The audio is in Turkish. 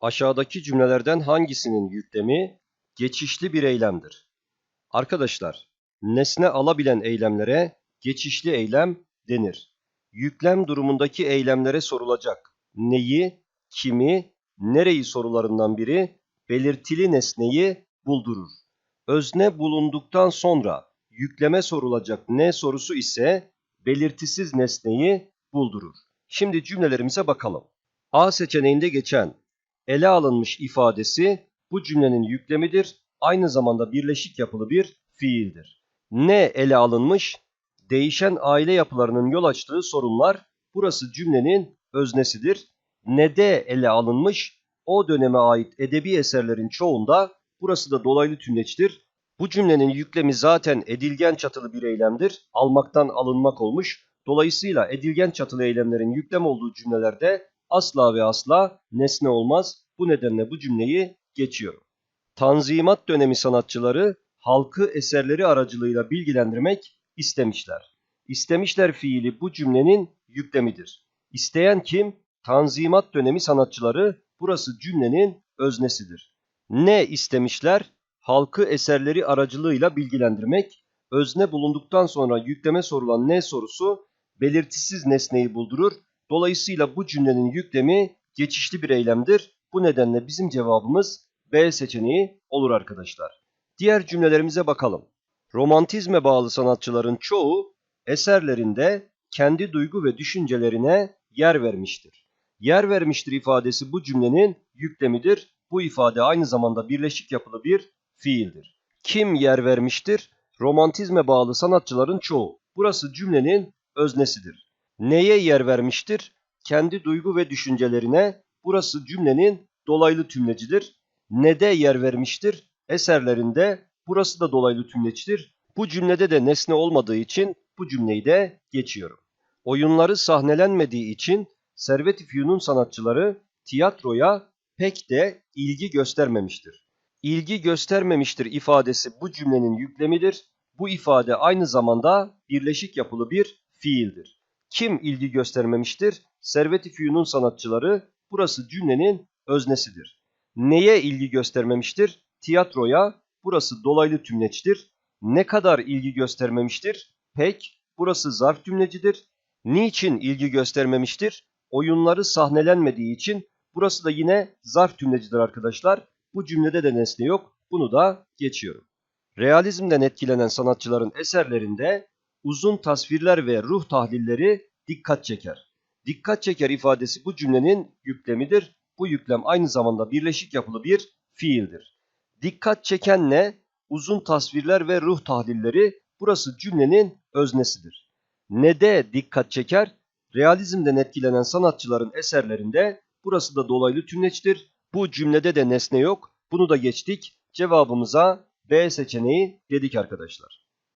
Aşağıdaki cümlelerden hangisinin yüklemi geçişli bir eylemdir? Arkadaşlar, nesne alabilen eylemlere geçişli eylem denir. Yüklem durumundaki eylemlere sorulacak neyi, kimi, nereyi sorularından biri belirtili nesneyi buldurur. Özne bulunduktan sonra yükleme sorulacak ne sorusu ise belirtisiz nesneyi buldurur. Şimdi cümlelerimize bakalım. A seçeneğinde geçen ele alınmış ifadesi bu cümlenin yüklemidir. Aynı zamanda birleşik yapılı bir fiildir. Ne ele alınmış? Değişen aile yapılarının yol açtığı sorunlar burası cümlenin öznesidir. Ne de ele alınmış? O döneme ait edebi eserlerin çoğunda burası da dolaylı tümleçtir. Bu cümlenin yüklemi zaten edilgen çatılı bir eylemdir. Almaktan alınmak olmuş. Dolayısıyla edilgen çatılı eylemlerin yüklem olduğu cümlelerde asla ve asla nesne olmaz. Bu nedenle bu cümleyi geçiyorum. Tanzimat dönemi sanatçıları halkı eserleri aracılığıyla bilgilendirmek istemişler. İstemişler fiili bu cümlenin yüklemidir. İsteyen kim? Tanzimat dönemi sanatçıları burası cümlenin öznesidir. Ne istemişler? Halkı eserleri aracılığıyla bilgilendirmek. Özne bulunduktan sonra yükleme sorulan ne sorusu belirtisiz nesneyi buldurur. Dolayısıyla bu cümlenin yüklemi geçişli bir eylemdir. Bu nedenle bizim cevabımız B seçeneği olur arkadaşlar. Diğer cümlelerimize bakalım. Romantizme bağlı sanatçıların çoğu eserlerinde kendi duygu ve düşüncelerine yer vermiştir. Yer vermiştir ifadesi bu cümlenin yüklemidir. Bu ifade aynı zamanda birleşik yapılı bir fiildir. Kim yer vermiştir? Romantizme bağlı sanatçıların çoğu. Burası cümlenin öznesidir. Neye yer vermiştir? Kendi duygu ve düşüncelerine. Burası cümlenin dolaylı tümlecidir. Ne de yer vermiştir? Eserlerinde. Burası da dolaylı tümleçtir. Bu cümlede de nesne olmadığı için bu cümleyi de geçiyorum. Oyunları sahnelenmediği için Servet-i sanatçıları tiyatroya pek de ilgi göstermemiştir. İlgi göstermemiştir ifadesi bu cümlenin yüklemidir. Bu ifade aynı zamanda birleşik yapılı bir fiildir. Kim ilgi göstermemiştir? Servet-i Fünun sanatçıları burası cümlenin öznesidir. Neye ilgi göstermemiştir? Tiyatroya burası dolaylı tümleçtir. Ne kadar ilgi göstermemiştir? Pek burası zarf tümlecidir. Niçin ilgi göstermemiştir? Oyunları sahnelenmediği için burası da yine zarf tümlecidir arkadaşlar. Bu cümlede de nesne yok. Bunu da geçiyorum. Realizmden etkilenen sanatçıların eserlerinde uzun tasvirler ve ruh tahlilleri dikkat çeker. Dikkat çeker ifadesi bu cümlenin yüklemidir. Bu yüklem aynı zamanda birleşik yapılı bir fiildir. Dikkat çeken ne? Uzun tasvirler ve ruh tahlilleri burası cümlenin öznesidir. Ne de dikkat çeker? Realizmden etkilenen sanatçıların eserlerinde burası da dolaylı tümleçtir. Bu cümlede de nesne yok. Bunu da geçtik. Cevabımıza B seçeneği dedik arkadaşlar.